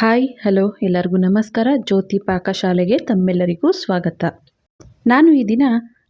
Hi, hello, ಎಲ್ಲರಿಗೂ ನಮಸ್ಕಾರ. ಜ್ಯೋತಿ ಪಾಕಶಾಲೆಗೆ ತಮ್ಮೆಲ್ಲರಿಗೂ ಸ್ವಾಗತ. ನಾನು ಈ ದಿನ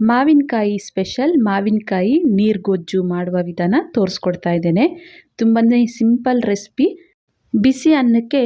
ಮಾವಿನಕಾಯಿ ಸ್ಪೆಷಲ್ ಮಾವಿನಕಾಯಿ ನೀರ್ಗೊಜ್ಜು ಮಾಡುವ ವಿಧಾನ ತೋರಿಸ್ಕೊಡ್ತಾ ಇದ್ದೇನೆ. ತುಂಬಾ ಸಿಂಪಲ್ ರೆಸಿಪಿ ಬಿಸಿ ಅನ್ನಕ್ಕೆ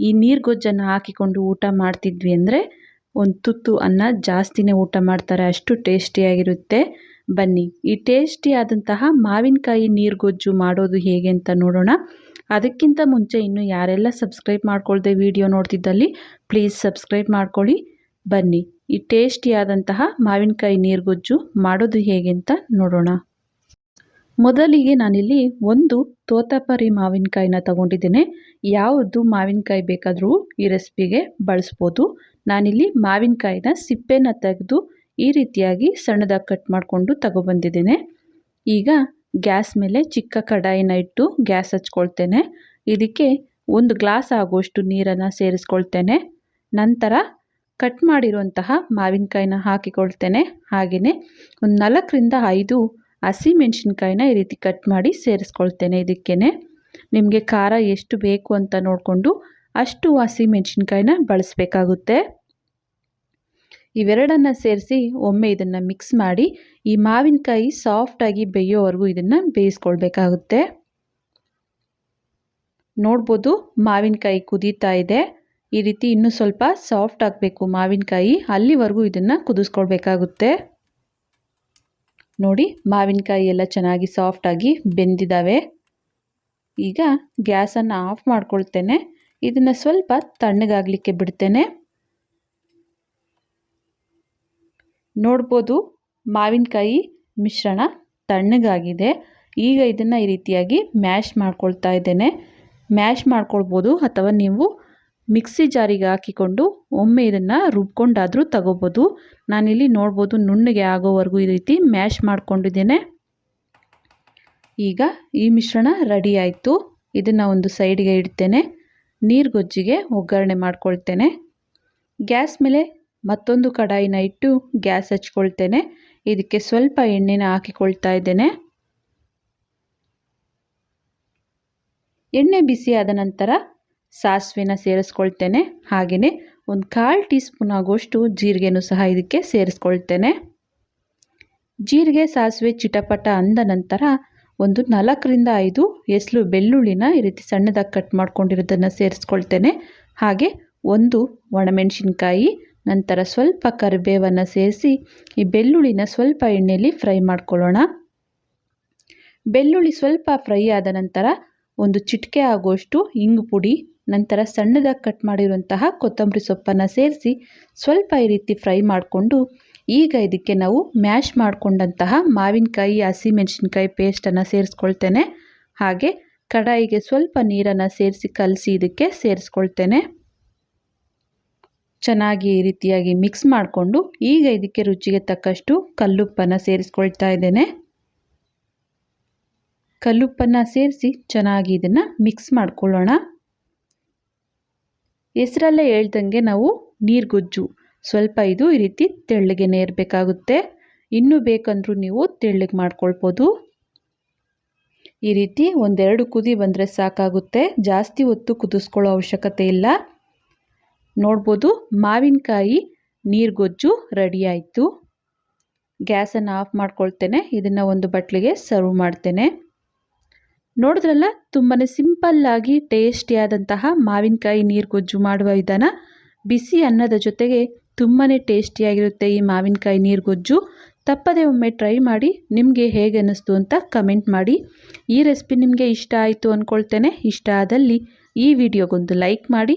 ಈ ನೀರ್ಗೊಜ್ಜನ್ನು ಹಾಕಿಕೊಂಡು ಊಟ ಮಾಡ್ತಿದ್ವಿ ಅಂದರೆ ಒಂದು ತುತ್ತು ಅನ್ನ ಜಾಸ್ತಿನೇ ಊಟ ಮಾಡ್ತಾರೆ. ಅಷ್ಟು ಟೇಸ್ಟಿಯಾಗಿರುತ್ತೆ ಬನ್ನಿ. ಈ ಟೇಸ್ಟಿಯಾದಂತಹ ಮಾವಿನಕಾಯಿ ನೀರ್ಗೊಜ್ಜು ಮಾಡೋದು ಹೇಗೆ ಅಂತ ನೋಡೋಣ. ಅದಕ್ಕಿಂತ ಮುಂಚೆ ಇನ್ನು ಯಾರೆಲ್ಲ ಸಬ್ಸ್ಕ್ರೈಬ್ ಮಾಡ್ಕೊಳ್ದೆ ವಿಡಿಯೋ ನೋಡ್ತಿದ್ದಲ್ಲಿ, ಪ್ಲೀಸ್ ಸಬ್ಸ್ಕ್ರೈಬ್ ಮಾಡ್ಕೊಳ್ಳಿ. ಬನ್ನಿ, ಈ ಟೇಸ್ಟಿಯಾದಂತಹ ಮಾವಿನಕಾಯಿ ನೀರ್ಗೊಜ್ಜು ಮಾಡೋದು ಹೇಗೆ ಅಂತ ನೋಡೋಣ. ಮೊದಲಿಗೆ ನಾನಿಲ್ಲಿ ಒಂದು ತೋತಾಪರಿ ಮಾವಿನಕಾಯಿನ ತಗೊಂಡಿದ್ದೇನೆ. ಯಾವುದು ಮಾವಿನಕಾಯಿ ಬೇಕಾದರೂ ಈ ರೆಸಿಪಿಗೆ ಬಳಸ್ಬೋದು. ನಾನಿಲ್ಲಿ ಮಾವಿನಕಾಯಿನ ಸಿಪ್ಪೆನ ತೆಗೆದು ಈ ರೀತಿಯಾಗಿ ಸಣ್ಣದಾಗಿ ಕಟ್ ಮಾಡಿಕೊಂಡು ತಗೊಬಂದಿದ್ದೇನೆ. ಈಗ ಗ್ಯಾಸ್ ಮೇಲೆ ಚಿಕ್ಕ ಕಡಾಯಿನ ಇಟ್ಟು ಗ್ಯಾಸ್ ಹಚ್ಕೊಳ್ತೇನೆ. ಇದಕ್ಕೆ ಒಂದು ಗ್ಲಾಸ್ ಆಗುವಷ್ಟು ನೀರನ್ನು ಸೇರಿಸ್ಕೊಳ್ತೇನೆ. ನಂತರ ಕಟ್ ಮಾಡಿರುವಂತಹ ಮಾವಿನಕಾಯಿನ ಹಾಕಿಕೊಳ್ತೇನೆ. ಹಾಗೆಯೇ ಒಂದು ನಾಲ್ಕರಿಂದ ಐದು ಹಸಿ ಮೆಣಸಿನ್ಕಾಯಿನ ಈ ರೀತಿ ಕಟ್ ಮಾಡಿ ಸೇರಿಸ್ಕೊಳ್ತೇನೆ ಇದಕ್ಕೇ ನಿಮಗೆ ಖಾರ ಎಷ್ಟು ಬೇಕು ಅಂತ ನೋಡಿಕೊಂಡು ಅಷ್ಟು ಹಸಿ ಮೆಣಸಿನ್ಕಾಯಿನ ಬಳಸಬೇಕಾಗುತ್ತೆ. ಇವೆರಡನ್ನು ಸೇರಿಸಿ ಒಮ್ಮೆ ಇದನ್ನು ಮಿಕ್ಸ್ ಮಾಡಿ ಈ ಮಾವಿನಕಾಯಿ ಸಾಫ್ಟಾಗಿ ಬೇಯೋವರೆಗೂ ಇದನ್ನು ಬೇಯಿಸ್ಕೊಳ್ಬೇಕಾಗುತ್ತೆ. ನೋಡ್ಬೋದು ಮಾವಿನಕಾಯಿ ಕುದೀತಾ ಇದೆ. ಈ ರೀತಿ ಇನ್ನೂ ಸ್ವಲ್ಪ ಸಾಫ್ಟ್ ಆಗಬೇಕು ಮಾವಿನಕಾಯಿ. ಅಲ್ಲಿವರೆಗೂ ಇದನ್ನು ಕುದಿಸ್ಕೊಳ್ಬೇಕಾಗುತ್ತೆ. ನೋಡಿ ಮಾವಿನಕಾಯಿ ಎಲ್ಲ ಚೆನ್ನಾಗಿ ಸಾಫ್ಟಾಗಿ ಬೆಂದಿದ್ದಾವೆ ಈಗ ಗ್ಯಾಸನ್ನು ಆಫ್ ಮಾಡ್ಕೊಳ್ತೇನೆ. ಇದನ್ನು ಸ್ವಲ್ಪ ತಣ್ಣಗಾಗಲಿಕ್ಕೆ ಬಿಡ್ತೇನೆ. ನೋಡ್ಬೋದು ಮಾವಿನಕಾಯಿ ಮಿಶ್ರಣ ತಣ್ಣಗಾಗಿದೆ. ಈಗ ಇದನ್ನು ಈ ರೀತಿಯಾಗಿ ಮ್ಯಾಶ್ ಮಾಡ್ಕೊಳ್ತಾ ಇದ್ದೇನೆ. ಮ್ಯಾಶ್ ಮಾಡ್ಕೊಳ್ಬೋದು ಅಥವಾ ನೀವು ಮಿಕ್ಸಿ ಜಾರಿಗೆ ಹಾಕಿಕೊಂಡು ಒಮ್ಮೆ ಇದನ್ನು ರುಬ್ಕೊಂಡಾದರೂ ತಗೋಬೋದು. ನಾನಿಲ್ಲಿ ನೋಡ್ಬೋದು ನುಣ್ಣಗೆ ಆಗೋವರೆಗೂ ಈ ರೀತಿ ಮ್ಯಾಶ್ ಮಾಡ್ಕೊಂಡಿದ್ದೇನೆ. ಈಗ ಈ ಮಿಶ್ರಣ ರೆಡಿ ಆಯಿತು. ಇದನ್ನು ಒಂದು ಸೈಡ್ಗೆ ಇಡ್ತೇನೆ. ನೀರು ಗೊಜ್ಜಿಗೆ ಒಗ್ಗರಣೆ ಮಾಡ್ಕೊಳ್ತೇನೆ. ಗ್ಯಾಸ್ ಮೇಲೆ ಮತ್ತೊಂದು ಕಡಾಯಿನ ಇಟ್ಟು ಗ್ಯಾಸ್ ಹಚ್ಕೊಳ್ತೇನೆ. ಇದಕ್ಕೆ ಸ್ವಲ್ಪ ಎಣ್ಣೆನ ಹಾಕಿಕೊಳ್ತಾ ಇದ್ದೇನೆ. ಎಣ್ಣೆ ಬಿಸಿ ಆದ ನಂತರ ಸಾಸಿವೆನ ಸೇರಿಸ್ಕೊಳ್ತೇನೆ. ಹಾಗೆಯೇ ಒಂದು ಕಾಲು ಟೀ ಸ್ಪೂನ್ ಆಗುವಷ್ಟು ಜೀರಿಗೆನೂ ಸಹ ಇದಕ್ಕೆ ಸೇರಿಸ್ಕೊಳ್ತೇನೆ. ಜೀರಿಗೆ, ಸಾಸಿವೆ ಚಿಟಪಟ ಅಂದ ನಂತರ ಒಂದು ನಾಲ್ಕರಿಂದ ಐದು ಎಸ್ಲು ಬೆಳ್ಳುಳ್ಳಿನ ಈ ರೀತಿ ಸಣ್ಣದಾಗಿ ಕಟ್ ಮಾಡ್ಕೊಂಡಿರೋದನ್ನು ಸೇರಿಸ್ಕೊಳ್ತೇನೆ. ಹಾಗೆ ಒಂದು ಒಣಮೆಣಸಿನ್ಕಾಯಿ ನಂತರ ಸ್ವಲ್ಪ ಕರಿಬೇವನ್ನು ಸೇರಿಸಿ ಈ ಬೆಳ್ಳುಳ್ಳಿನ ಸ್ವಲ್ಪ ಎಣ್ಣೆಯಲ್ಲಿ ಫ್ರೈ ಮಾಡ್ಕೊಳ್ಳೋಣ. ಬೆಳ್ಳುಳ್ಳಿ ಸ್ವಲ್ಪ ಫ್ರೈ ಆದ ನಂತರ ಒಂದು ಚಿಟಿಕೆ ಆಗುವಷ್ಟು ಇಂಗು ಪುಡಿ, ನಂತರ ಸಣ್ಣದಾಗಿ ಕಟ್ ಮಾಡಿರುವಂತಹ ಕೊತ್ತಂಬರಿ ಸೊಪ್ಪನ್ನು ಸೇರಿಸಿ ಸ್ವಲ್ಪ ಈ ರೀತಿ ಫ್ರೈ ಮಾಡಿಕೊಂಡು ಈಗ ಇದಕ್ಕೆ ನಾವು ಮ್ಯಾಶ್ ಮಾಡಿಕೊಂಡಂತಹ ಮಾವಿನಕಾಯಿ, ಹಸಿಮೆಣಸಿನ್ಕಾಯಿ ಪೇಸ್ಟನ್ನು ಸೇರಿಸ್ಕೊಳ್ತೇನೆ. ಹಾಗೆ ಕಡಾಯಿಗೆ ಸ್ವಲ್ಪ ನೀರನ್ನು ಸೇರಿಸಿ ಕಲಸಿ ಇದಕ್ಕೆ ಸೇರಿಸ್ಕೊಳ್ತೇನೆ. ಚೆನ್ನಾಗಿ ಈ ರೀತಿಯಾಗಿ ಮಿಕ್ಸ್ ಮಾಡಿಕೊಂಡು ಈಗ ಇದಕ್ಕೆ ರುಚಿಗೆ ತಕ್ಕಷ್ಟು ಕಲ್ಲುಪ್ಪನ್ನು ಸೇರಿಸ್ಕೊಳ್ತಾ ಇದ್ದೇನೆ. ಕಲ್ಲುಪ್ಪನ್ನು ಸೇರಿಸಿ ಚೆನ್ನಾಗಿ ಇದನ್ನು ಮಿಕ್ಸ್ ಮಾಡ್ಕೊಳ್ಳೋಣ. ಹೆಸರಲ್ಲೇ ಹೇಳ್ದಂಗೆ ನಾವು ನೀರುಗೊಜ್ಜು ಸ್ವಲ್ಪ ಇದು ಈ ರೀತಿ ತೆಳ್ಳಗೆ ನೇರಬೇಕಾಗುತ್ತೆ. ಇನ್ನೂ ಬೇಕಂದ್ರೂ ನೀವು ತೆಳ್ಳಗೆ ಮಾಡ್ಕೊಳ್ಬೋದು. ಈ ರೀತಿ ಒಂದೆರಡು ಕುದಿ ಬಂದರೆ ಸಾಕಾಗುತ್ತೆ. ಜಾಸ್ತಿ ಹೊತ್ತು ಕುದಿಸ್ಕೊಳ್ಳೋ ಅವಶ್ಯಕತೆ ಇಲ್ಲ. ನೋಡ್ಬೋದು ಮಾವಿನಕಾಯಿ ನೀರ್ಗೊಜ್ಜು ರೆಡಿ ಆಯಿತು ಗ್ಯಾಸನ್ನು ಆಫ್ ಮಾಡ್ಕೊಳ್ತೇನೆ. ಇದನ್ನು ಒಂದು ಬಟ್ಲಿಗೆ ಸರ್ವ್ ಮಾಡ್ತೇನೆ. ನೋಡಿದ್ರಲ್ಲ ತುಂಬಾ ಸಿಂಪಲ್ಲಾಗಿ ಟೇಸ್ಟಿಯಾದಂತಹ ಮಾವಿನಕಾಯಿ ನೀರುಗೊಜ್ಜು ಮಾಡುವ ವಿಧಾನ. ಬಿಸಿ ಅನ್ನದ ಜೊತೆಗೆ ತುಂಬಾ ಟೇಸ್ಟಿಯಾಗಿರುತ್ತೆ ಈ ಮಾವಿನಕಾಯಿ ನೀರುಗೊಜ್ಜು. ತಪ್ಪದೇ ಒಮ್ಮೆ ಟ್ರೈ ಮಾಡಿ, ನಿಮಗೆ ಹೇಗೆ ಅನ್ನಿಸ್ತು ಅಂತ ಕಮೆಂಟ್ ಮಾಡಿ. ಈ ರೆಸಿಪಿ ನಿಮಗೆ ಇಷ್ಟ ಆಯಿತು ಅಂದ್ಕೊಳ್ತೇನೆ ಇಷ್ಟ ಆದಲ್ಲಿ ಈ ವಿಡಿಯೋಗೊಂದು ಲೈಕ್ ಮಾಡಿ.